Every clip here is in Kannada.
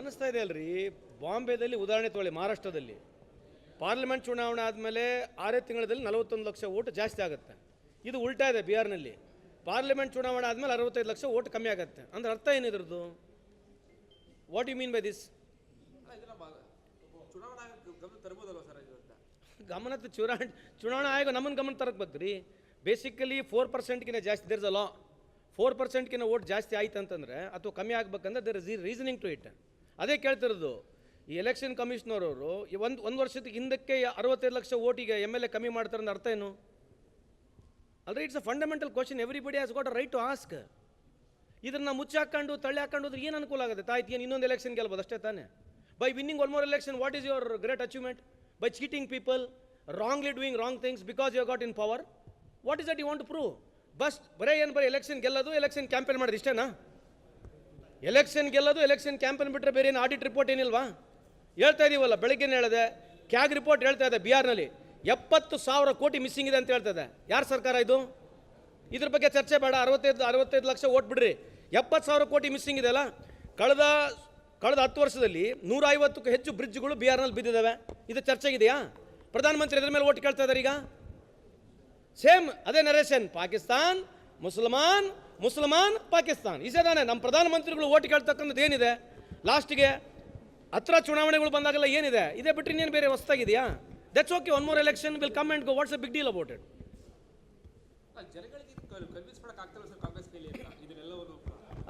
ಅನ್ನಿಸ್ತಾ ಇದೆ ಅಲ್ರಿ, ಬಾಂಬೆದಲ್ಲಿ ಉದಾಹರಣೆ ತೊಗೊಳ್ಳಿ, ಮಹಾರಾಷ್ಟ್ರದಲ್ಲಿ. ಪಾರ್ಲಿಮೆಂಟ್ ಚುನಾವಣೆ ಆದಮೇಲೆ ಆರೇ ತಿಂಗಳಲ್ಲಿ ನಲವತ್ತೊಂದು ಲಕ್ಷ ಓಟ್ ಜಾಸ್ತಿ ಆಗುತ್ತೆ. ಇದು ಉಲ್ಟಾ ಇದೆ ಬಿಹಾರ್ನಲ್ಲಿ. ಪಾರ್ಲಿಮೆಂಟ್ ಚುನಾವಣೆ ಆದಮೇಲೆ ಅರವತ್ತೈದು ಲಕ್ಷ ಓಟ್ ಕಮ್ಮಿ ಆಗುತ್ತೆ. ಅಂದ್ರೆ ಅರ್ಥ ಏನಿದ್ರದ್ದು what you mean by this ಗಮನ ಚುನಾವಣೆ ಚುನಾವಣಾ ಆಯೋಗ ನಮ್ಮನ್ನು ಗಮನ ತರಬೇಕು ರೀ ಬೇಸಿಕಲಿ ಫೋರ್ ಪರ್ಸೆಂಟ್ಗಿಂತ ಜಾಸ್ತಿ ದೇರ್ಸ್ ಅ ಲಾ ಫೋರ್ ಪರ್ಸೆಂಟ್ಗಿಂತ ಓಟ್ ಜಾಸ್ತಿ ಆಯ್ತು ಅಂತಂದರೆ ಅಥವಾ ಕಮ್ಮಿ ಆಗ್ಬೇಕಂದ್ರೆ there is reasoning to it ಅದೇ ಕೇಳ್ತಿರೋದು, ಈ ಎಲೆಕ್ಷನ್ ಕಮಿಷನರ್ ಅವರು ಒಂದು ಒಂದು ವರ್ಷದ ಹಿಂದಕ್ಕೆ ಅರವತ್ತೈದು ಲಕ್ಷ ಓಟಿಗೆ ಎಂ ಎಲ್ ಎ ಕಮ್ಮಿ ಮಾಡ್ತಾರೆ ಅಂದ್ರೆ ಅರ್ಥ ಏನು? ಅಲ್ರಿ it's a fundamental question everybody has got a right to ask ಇದನ್ನು ಮುಚ್ಚಾಕೊಂಡು ತಳ್ಳಿ ಹಾಕೊಂಡು ಹೋದ್ರೆ ಏನು ಅನುಕೂಲ ಆಗುತ್ತೆ? ತಾಯ್ತಿ ಏನು ಇನ್ನೊಂದು ಎಲೆಕ್ಷನ್ ಗೆಲ್ಬೋದು? ಅಷ್ಟೇ ತಾನೇ. By winning one more election what is your great achievement by cheating people wrongly doing wrong things because you got in power what is that you want prove bus ಬರೇ ಏನು ಬರೀ ಎಲೆಕ್ಷನ್ ಗೆಲ್ಲೋದು ಎಲೆಕ್ಷನ್ ಕ್ಯಾಂಪೇನ್ ಮಾಡೋದು, ಇಷ್ಟೇನಾ? ಎಲೆಕ್ಷನ್ ಗೆಲ್ಲೋದು ಎಲೆಕ್ಷನ್ ಕ್ಯಾಂಪೇನ್ ಬಿಟ್ಟರೆ ಬೇರೆ ಏನು ಆಡಿಟ್ ರಿಪೋರ್ಟ್ ಏನಿಲ್ವಾ? ಹೇಳ್ತಾ ಇದೀವಲ್ಲ ಬೆಳಗ್ಗೆ ಹೇಳಿದೆ. ಕ್ಯಾಗ್ ರಿಪೋರ್ಟ್ ಹೇಳ್ತಾ ಇದೆ ಬಿಹಾರ್ನಲ್ಲಿ. ಎಪ್ಪತ್ತು ಸಾವಿರ ಕೋಟಿ ಮಿಸ್ಸಿಂಗ್ ಇದೆ ಅಂತ ಹೇಳ್ತದೆ ಯಾರ ಸರ್ಕಾರ ಇದು? ಇದ್ರ ಬಗ್ಗೆ ಚರ್ಚೆ ಬೇಡ. ಅರವತ್ತೈದು ಅರವತ್ತೈದು ಲಕ್ಷ ಓಟ್ ಬಿಡ್ರಿ. ಎಪ್ಪತ್ತು ಸಾವಿರ ಕೋಟಿ ಮಿಸ್ಸಿಂಗ್ ಇದೆಯಲ್ಲ ಕಳೆದ ಕಳೆದ ಹತ್ತು ವರ್ಷದಲ್ಲಿ ನೂರ ಐವತ್ತಕ್ಕೂ ಹೆಚ್ಚು ಬ್ರಿಡ್ಜ್ಗಳು ಬಿಹಾರ್ನಲ್ಲಿ ಬಿದ್ದಿದ್ದಾವೆ ಇದು ಚರ್ಚೆಗಿದೆಯಾ? ಪ್ರಧಾನಮಂತ್ರಿ ಇದ್ರ ಮೇಲೆ ಓಟ್ ಕೇಳ್ತಾ ಇದ್ದಾರೆ ಈಗ? ಸೇಮ್ ಅದೇ ನರೇಶನ್ ಪಾಕಿಸ್ತಾನ್, ಮುಸಲ್ಮಾನ್ ಮುಸಲ್ಮಾನ್ ಪಾಕಿಸ್ತಾನ್. ಇಸೇ ತಾನೇ ನಮ್ಮ ಪ್ರಧಾನಮಂತ್ರಿಗಳು ಓಟ್ ಕೇಳ್ತಕ್ಕಂಥದ್ದು ಏನಿದೆ? ಲಾಸ್ಟಿಗೆ ಹತ್ರ ಚುನಾವಣೆಗಳು ಬಂದಾಗೆಲ್ಲ ಏನಿದೆ? ಇದೇ ಬಿಟ್ಟರೆ ಇನ್ನೇನು ಬೇರೆ ಹೊಸ್ತಾಗಿದೆಯಾ that's okay one more election will come and go what's a big deal about it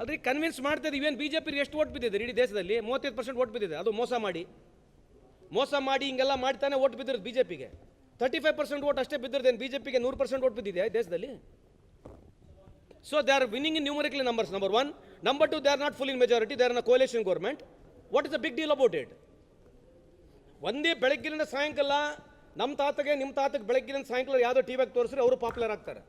ಅಲ್ಲ, ಕನ್ವಿನ್ಸ್ ಮಾಡ್ತಾ ಇದೀವಿ. ಏನು ಬಿ ಜೆ ಪಿಗೆ ಎಷ್ಟು ಓಟ್ ಬಿದ್ದಿದೆ? ಇಡೀ ದೇಶದಲ್ಲಿ ಮೂವತ್ತೈದು ಪರ್ಸೆಂಟ್ ಓಟ್ ಬಿದ್ದಿದೆ. ಅದು ಮೋಸ ಮಾಡಿ. ಮೋಸ ಮಾಡಿ ಹಿಂಗೆಲ್ಲ ಮಾಡ್ತಾನೆ ಓಟ್ ಬಿದ್ದಿರೋದು ಬಿ ಜೆ ಪಿಗೆ ತರ್ಟಿ ಫೈವ್ ಪರ್ಸೆಂಟ್ ಓಟ್ ಅಷ್ಟೇ ಬಿದ್ದಿರೋದೇನು ಬಿ ಜೆ ಪಿಗೆ ನೂರು ಪರ್ಸೆಂಟ್ ಓಟ್ ಬಿದ್ದಿದೆ ಈ ದೇಶದಲ್ಲಿ so are winning in in numbers, numbers number one number two are not not full in they are ಆರ್ನ coalition government what is the big deal about it ಒಂದೇ ಬೆಳಗ್ಗಿನಿಂದ ಸಾಯಂಕಾಲ ನಮ್ಮ ತಾತಗೆ ನಿಮ್ಮ ತಾತಗೆ ಬೆಳಗ್ಗಿನ ಸಾಯಂಕಾಲ ಯಾವುದೋ ಟಿ ವ್ಯಾಗ್ ತೋರಿಸ್ರೆ ಅವರು ಪಾಪ್ಯುಲರ್ ಆಗ್ತಾರೆ.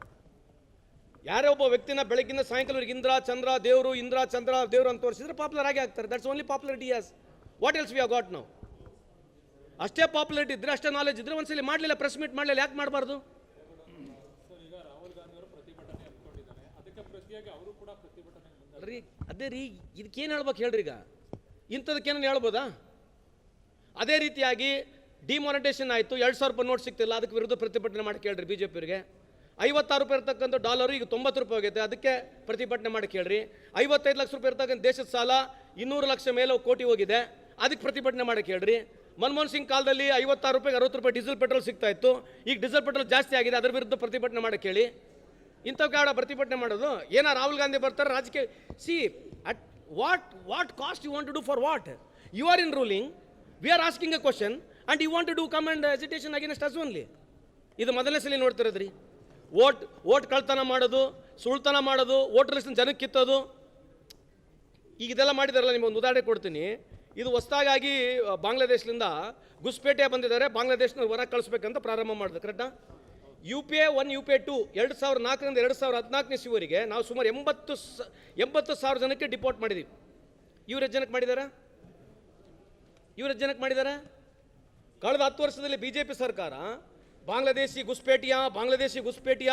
ಯಾರೇ ಒಬ್ಬ ವ್ಯಕ್ತಿನ ಬೆಳಗ್ಗಿನ ಸಾಯಂಕಾಲವರೆಗೆ ಇಂದ್ರ ಚಂದ್ರ ದೇವರು ಇಂದ್ರ ಚಂದ್ರ ದೇವರು ಅಂತ ತೋರಿಸಿದ್ರೆ ಪಾಪ್ಯುಲರ್ ಆಗಿ ಆಗ್ತಾರೆ. That's only popularity yes what else we are got ನಾವು ಅಷ್ಟೇ ಪಾಪ್ಯುಲರಿಟಿ ಇದ್ರೆ ಅಷ್ಟೇ ನಾಲೆಜ್ ಇದ್ರೆ ಒಂದ್ಸಲಿ ಮಾಡಲಿಲ್ಲ ಪ್ರೆಸ್ ಮೀಟ್ ಮಾಡಲಿಲ್ಲ ಯಾಕೆ ಮಾಡಬಾರ್ದು? ರೀ, ಅದೇ ರೀ, ಇದಕ್ಕೇನು ಹೇಳ್ಬೇಕು ಹೇಳ್ರಿ ಈಗ? ಇಂಥದಕ್ಕೇನು ಹೇಳ್ಬೋದಾ? ಅದೇ ರೀತಿಯಾಗಿ ಡಿಮಾನಿಟೇಷನ್ ಆಯಿತು, ಎರಡು ಸಾವಿರ ರೂಪಾಯಿ ನೋಟ್ ಸಿಗ್ತಿಲ್ಲ, ಅದಕ್ಕೆ ವಿರುದ್ಧ ಪ್ರತಿಭಟನೆ ಮಾಡಿ ಕೇಳ್ರಿ ಬಿ ಜೆ ಪಿಯವರಿಗೆ ಐವತ್ತಾರು ರೂಪಾಯಿ ಇರ್ತಕ್ಕಂಥ ಡಾಲರು ಈಗ ತೊಂಬತ್ತು ರೂಪಾಯಿ ಆಗೈತೆ ಅದಕ್ಕೆ ಪ್ರತಿಭಟನೆ ಮಾಡಿ ಕೇಳ್ರಿ ಐವತ್ತೈದು ಲಕ್ಷ ರೂಪಾಯಿ ಇರ್ತಕ್ಕಂಥ ದೇಶದ ಸಾಲ ಇನ್ನೂರು ಲಕ್ಷ ಮೇಲೆ ಕೋಟಿ ಹೋಗಿದೆ, ಅದಕ್ಕೆ ಪ್ರತಿಭಟನೆ ಮಾಡಿ ಕೇಳ್ರಿ ಮನಮೋಹನ್ ಸಿಂಗ್ ಕಾಲದಲ್ಲಿ ಐವತ್ತಾರು ರೂಪಾಯಿಗೆ ಅರವತ್ತು ರೂಪಾಯಿ ಡೀಸೆಲ್ ಪೆಟ್ರೋಲ್ ಸಿಗ್ತಾ ಇತ್ತು, ಈಗ ಡೀಸೆಲ್ ಪೆಟ್ರೋಲ್ ಜಾಸ್ತಿ ಆಗಿದೆ, ಅದರ ವಿರುದ್ಧ ಪ್ರತಿಭಟನೆ ಮಾಡಿ ಕೇಳಿ ಇಂಥವು ಕಾಡ ಪ್ರತಿಭಟನೆ ಮಾಡೋದು? ಏನೋ ರಾಹುಲ್ ಗಾಂಧಿ ಬರ್ತಾರೆ ರಾಜಕೀಯ see at what what cost you want to do for what you are in ruling we are asking a question and you want to do come and agitation against us only ಇದು ಮೊದಲನೇ ಸಲ ನೋಡ್ತಿರೋದ್ರಿ. ಓಟ್ ಓಟ್ ಕಳ್ತನ ಮಾಡೋದು, ಸುಳ್ತನ ಮಾಡೋದು ಓಟ್ ಲಿಸ್ಟ್ ಜನಕ್ಕೆ ಕಿತ್ತೋದು. ಈಗ ಇದೆಲ್ಲ ಮಾಡಿದಾರಲ್ಲ ನಿಮಗೆ ಒಂದು ಉದಾಹರಣೆ ಕೊಡ್ತೀನಿ. ಇದು ಹೊಸದಾಗಿ ಬಾಂಗ್ಲಾದೇಶದಿಂದ ಗುಸ್ಪೇಟೆ ಬಂದಿದ್ದಾರೆ. ಬಾಂಗ್ಲಾದೇಶನ ಹೊರಗೆ ಕಳಿಸ್ಬೇಕಂತ ಪ್ರಾರಂಭ ಮಾಡಿದೆ ಕರೆಕ್ಟಾ U P A one U P A two, ಎರಡು ಸಾವಿರದ ನಾಲ್ಕರಿಂದ ಎರಡು ಸಾವಿರದ ಹದಿನಾಲ್ಕನೇ ಶಿವರಿಗೆ ನಾವು ಸುಮಾರು ಎಂಬತ್ತು ಸ, ಎಂಬತ್ತು ಸಾವಿರ ಜನಕ್ಕೆ ಡಿಪೋರ್ಟ್ ಮಾಡಿದ್ದೀವಿ ಇವ್ರ ಜನಕ್ಕೆ ಮಾಡಿದ್ದಾರೆ ಇವ್ರ ಜನಕ್ಕೆ ಮಾಡಿದ್ದಾರೆ ಕಳೆದ ಹತ್ತು ವರ್ಷದಲ್ಲಿ ಬಿ ಜೆ ಪಿ ಸರ್ಕಾರ, ಬಾಂಗ್ಲಾದೇಶಿ ಗುಸ್ಪೇಟಿಯ, ಬಾಂಗ್ಲಾದೇಶಿ ಘುಸ್ಪೇಟಿಯ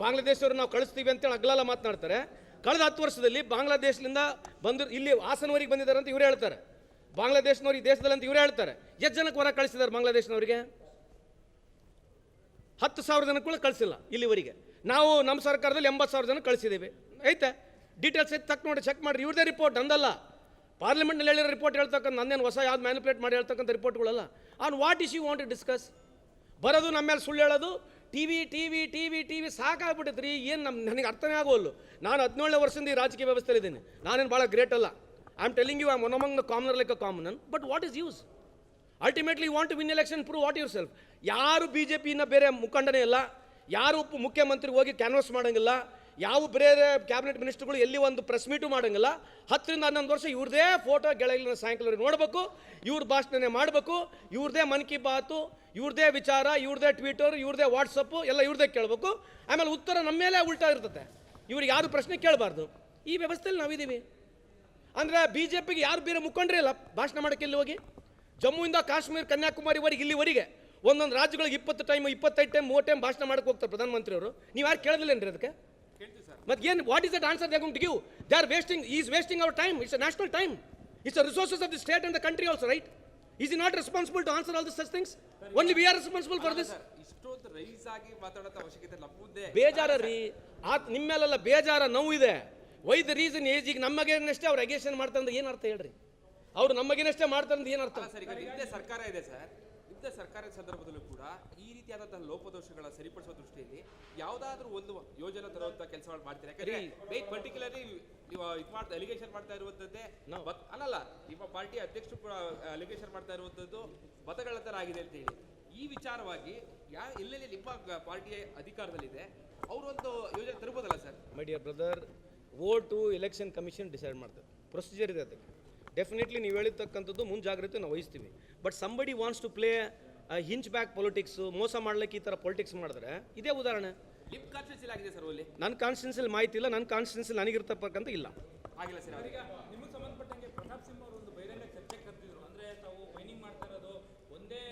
ಬಾಂಗ್ಲಾದೇಶವ್ರು ನಾವು ಕಳಿಸ್ತೀವಿ ಅಂತೇಳಿ ಅಗ್ಲಲ್ಲ ಮಾತನಾಡ್ತಾರೆ. ಕಳೆದ ಹತ್ತು ವರ್ಷದಲ್ಲಿ ಬಾಂಗ್ಲಾದೇಶದಿಂದ ಬಂದು ಇಲ್ಲಿ ಹಾಸನವರಿಗೆ ಬಂದಿದ್ದಾರೆ ಅಂತ ಇವ್ರು ಹೇಳ್ತಾರೆ. ಬಾಂಗ್ಲಾದೇಶನವ್ರು ಈ ದೇಶದಲ್ಲಿ ಅಂತ ಇವರು ಹೇಳ್ತಾರೆ. ಎಷ್ಟು ಜನಕ್ಕೆ ಹೊರ ಕಳಿಸಿದ್ದಾರೆ ಬಾಂಗ್ಲಾದೇಶನವರಿಗೆ? ಹತ್ತು ಸಾವಿರ ಜನ ಕೂಡ ಕಳಿಸಿಲ್ಲ ಇಲ್ಲಿವರೆಗೆ. ನಾವು ನಮ್ಮ ಸರ್ಕಾರದಲ್ಲಿ ಎಂಬತ್ತು ಸಾವಿರ ಜನ ಕಳಿಸಿದ್ದೀವಿ. ಐತೆ ಡೀಟೇಲ್ಸ್ ಐತೆ ತಕ್ಕ ನೋಡಿ ಚೆಕ್ ಮಾಡಿರಿ. ಇವ್ರದೇ ರಿಪೋರ್ಟ್ ಅಂದಲ್ಲ ಪಾರ್ಲಿಮೆಂಟ್ನಲ್ಲಿ ಹೇಳಿರೋ ರಿಪೋರ್ಟ್ ಹೇಳ್ತಕ್ಕಂಥ ನಂದೇನು ಹೊಸ ಯಾವ್ದು ಮ್ಯಾನಿಪುಲೇಟ್ ಮಾಡಿ ಹೇಳ್ತಕ್ಕಂಥ ರಿಪೋರ್ಟ್ಗಳಲ್ಲ on what is you want to discuss ಬರೋದು ನಮ್ಮ ಮೇಲೆ ಸುಳ್ಳು ಹೇಳೋದು. T V T V T V T V ಸಾಕಾಗ್ಬಿಟ್ಟೈತೆ ರೀ ಏನು ನಮ್ಮ ನನಗೆ ಅರ್ಥನೇ ಆಗೋಲ್ಲ ನಾನು ಹದಿನೇಳನೇ ವರ್ಷದಿಂದ ಈ ರಾಜಕೀಯ ವ್ಯವಸ್ಥೆಯಲ್ಲಿ ಇದ್ದೀನಿ ನಾನೇನು ಭಾಳ ಗ್ರೇಟ್ ಅಲ್ಲ. I am telling you I one among the commoner like a common but what is use ultimately want to win election prove what yourself ಯಾರು ಬಿ ಜೆ ಪಿನ ಬೇರೆ ಮುಖಂಡನೇ ಇಲ್ಲ, ಯಾರು ಉಪ ಮುಖ್ಯಮಂತ್ರಿ ಹೋಗಿ ಕ್ಯಾನ್ವಸ್ ಮಾಡೋಂಗಿಲ್ಲ, ಯಾವ ಬೇರೆ ಕ್ಯಾಬಿನೆಟ್ ಮಿನಿಸ್ಟರ್ಗಳು ಎಲ್ಲಿ ಒಂದು ಪ್ರೆಸ್ ಮೀಟು ಮಾಡೋಂಗಿಲ್ಲ, ಹತ್ತರಿಂದ ಹನ್ನೊಂದು ವರ್ಷ ಇವ್ರದೇ ಫೋಟೋ ಗೆಳಗಿನ ಸಾಯಂಕಾಲ ನೋಡಬೇಕು, ಇವ್ರ ಭಾಷಣನೇ ಮಾಡಬೇಕು, ಇವ್ರದೇ ಮನ್ ಕಿ ಬಾತು, ಇವ್ರದೇ ವಿಚಾರ, ಇವ್ರದೇ ಟ್ವಿಟರ್ ಇವ್ರದೇ ವಾಟ್ಸಪ್ಪು ಎಲ್ಲ ಇವ್ರದೇ ಕೇಳಬೇಕು. ಆಮೇಲೆ ಉತ್ತರ ನಮ್ಮ ಮೇಲೆ ಉಲ್ಟಾ ಇರ್ತದೆ ಇವ್ರಿಗೆ ಯಾರು ಪ್ರಶ್ನೆ ಕೇಳಬಾರ್ದು. ಈ ವ್ಯವಸ್ಥೆಯಲ್ಲಿ ನಾವಿದ್ದೀವಿ. ಅಂದರೆ ಬಿ ಜೆ ಪಿಗೆ ಯಾರು ಬೇರೆ ಮುಖಂಡ್ರೆ ಇಲ್ಲ, ಭಾಷಣ ಮಾಡೋಕ್ಕೆ ಇಲ್ಲಿ ಹೋಗಿ? ಜಮ್ಮುವಿಂದ ಕಾಶ್ಮೀರ ಕನ್ಯಾಕುಮಾರಿವರೆಗೆ, ಇಲ್ಲಿವರೆಗೆ ಒಂದೊಂದು ರಾಜ್ಯಗಳಿಗೆ ಇಪ್ಪತ್ತು ಟೈಮ್ ಇಪ್ಪತ್ತೈದು ಟೈಮ್ ಮೂವತ್ತು ಟೈಮ್ ಭಾಷಣ ಮಾಡಕ್ಕೆ ಹೋಗ್ತಾರೆ ಪ್ರಧಾನಮಂತ್ರಿಯವರು. ನೀವು ಯಾರು ಕೇಳದಿಲ್ಲೇನ್ರಿ ಅದಕ್ಕೆ? ಮತ್ತೆ ಏನು what is that answer they give they are wasting is wasting our time it's a national time it's a resources of the state and the country also right is he not responsible to answer all this such things only we are responsible for this ಬೇಜಾರ ರೀ ಆತ್ ನಿಮ್ಮ ಮೇಲೆಲ್ಲ ಬೇಜಾರ, ನೋವು ಇದೆ. ವೈ ದ ರೀಸನ್ ಏಜ್ ಈಗ ನಮಗೇನಷ್ಟೇ ಅವ್ರು ಅಗೇಷನ್ ಮಾಡ್ತಾರೆ ಅಂದ್ರೆ ಏನು ಅರ್ಥ ಹೇಳ್ರಿ? ಅವ್ರು ನಮಗಿನಷ್ಟೇ ಮಾಡ್ತಾರೆ ಅಂತ ಏನರ್ಥ? ಅರ್ಥ ಸರ್ ಈಗ ಸರ್ಕಾರ ಇದೆ ಸರ್. ಇದ್ದ ಸರ್ಕಾರದ ಸಂದರ್ಭದಲ್ಲೂ ಕೂಡ ಈ ರೀತಿಯಾದಂತಹ ಲೋಪದೋಷಗಳ ಸರಿಪಡಿಸುವ ದೃಷ್ಟಿಯಲ್ಲಿ ಯಾವುದಾದ್ರೂ ಒಂದು ಯೋಜನೆ ತರುವಂತಹ ಕೆಲಸಗಳು ಮಾಡ್ತೀರಾ? ಯಾಕಂದ್ರೆ ಬೇಕ್ ಪರ್ಟಿಕ್ಯುಲರ್ಲಿ ನೀವು ಇದು ಮಾಡ್ತಾ ಅಲಿಗೇಷನ್ ಮಾಡ್ತಾ ಇರುವಂತದ್ದೇ ಅಲ್ಲಲ್ಲ ನಿಮ್ಮ ಪಾರ್ಟಿ ಅಧ್ಯಕ್ಷರು ಕೂಡ ಅಲಿಗೇಷನ್ ಮಾಡ್ತಾ ಇರುವಂತದ್ದು ಮತಗಳ ತರ ಆಗಿದೆ ಅಂತ ಹೇಳಿ. ಈ ವಿಚಾರವಾಗಿ ಯಾ ಎಲ್ಲೆಲ್ಲಿ ನಿಮ್ಮ ಪಾರ್ಟಿಯ ಅಧಿಕಾರದಲ್ಲಿದೆ ಅವರೊಂದು ಒಂದು ಯೋಜನೆ ತರಬಹುದಲ್ಲ sir? My dear brother vote election commission decide ಮಾಡ್ತಾರೆ. ಪ್ರೊಸೀಜರ್ ಇದೆ ಅದಕ್ಕೆ. ಡೆಫಿನೆಟ್ಲಿ ನೀವು ಹೇಳಿರ್ತಕ್ಕಂಥದ್ದು ಮುಂಜಾಗ್ರತೆ ನಾವು ವಹಿಸ್ತೀವಿ. But somebody wants to play hunch back politics ಮೋಸ ಮಾಡ್ಲಿಕ್ಕೆ ಈ ಥರ ಪೊಲಿಟಿಕ್ಸ್ ಮಾಡಿದ್ರೆ ಇದೇ ಉದಾಹರಣೆ. ನನ್ನ ಕಾನ್ಸ್ಟಿಟ್ಯೂನ್ಸಿಲಿ ಮಾಹಿತಿ ಇಲ್ಲ ನನ್ನ ಕಾನ್ಸ್ಟಿಟ್ಯೂನ್ಸಿಲಿ ನನಗಿರ್ತಕ್ಕಂಥ ಇಲ್ಲ. ಆಗಿಲ್ಲ ಸರ್ ನಿಮಗೆ ಸಂಬಂಧಪಟ್ಟಂಗೆ ಪ್ರತಾಪ್ ಸಿಂಹ ಅವರು ಒಂದು ಬಹಿರಂಗ ಚರ್ಚೆ ಕರೆದಿದ್ರು. ಅಂದ್ರೆ ತಾವು ಮೈನಿಂಗ್ ಮಾಡ್ತಾ ಇರೋದು ಒಂದೇ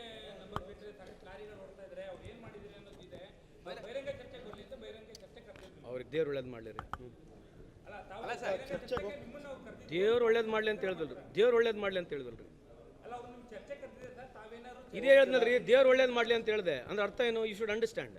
ನಂಬರ್ ಬಿಟ್ಟರೆ ಸಾಕಷ್ಟು ಲಾರಿಗಳು ನೋಡ್ತಾ ಇದ್ರೆ ಅವ್ರು ಏನ್ ಮಾಡಿದಿರಿ ಅನ್ನೋದು ಇದೆ ಬಹಿರಂಗ ಚರ್ಚೆ ಬರ್ಲಿ ಅಂತ ಬಹಿರಂಗ ಚರ್ಚೆ ಕರೆದಿದ್ರು. ಅವ್ರಿಗೆ ದೇವ್ರು ಒಳ್ಳೇದು ಮಾಡಲಿ ರೀ. ಅಲ್ಲ ಸರ್ ದೇವ್ರು ಒಳ್ಳೇದು ಮಾಡಲಿ ಅಂತ ಹೇಳಿದ್ರು ದೇವ್ರು ಒಳ್ಳೇದು ಮಾಡಲಿ ಅಂತ ಹೇಳಿದ್ರು ಇದೇ ಹೇಳಿದ್ನಲ್ರಿ ದೇವ್ರು ಒಳ್ಳೇದು ಮಾಡಲಿ ಅಂತ ಹೇಳಿದೆ. ಅಂದ್ರೆ ಅರ್ಥ ಏನು? You should understand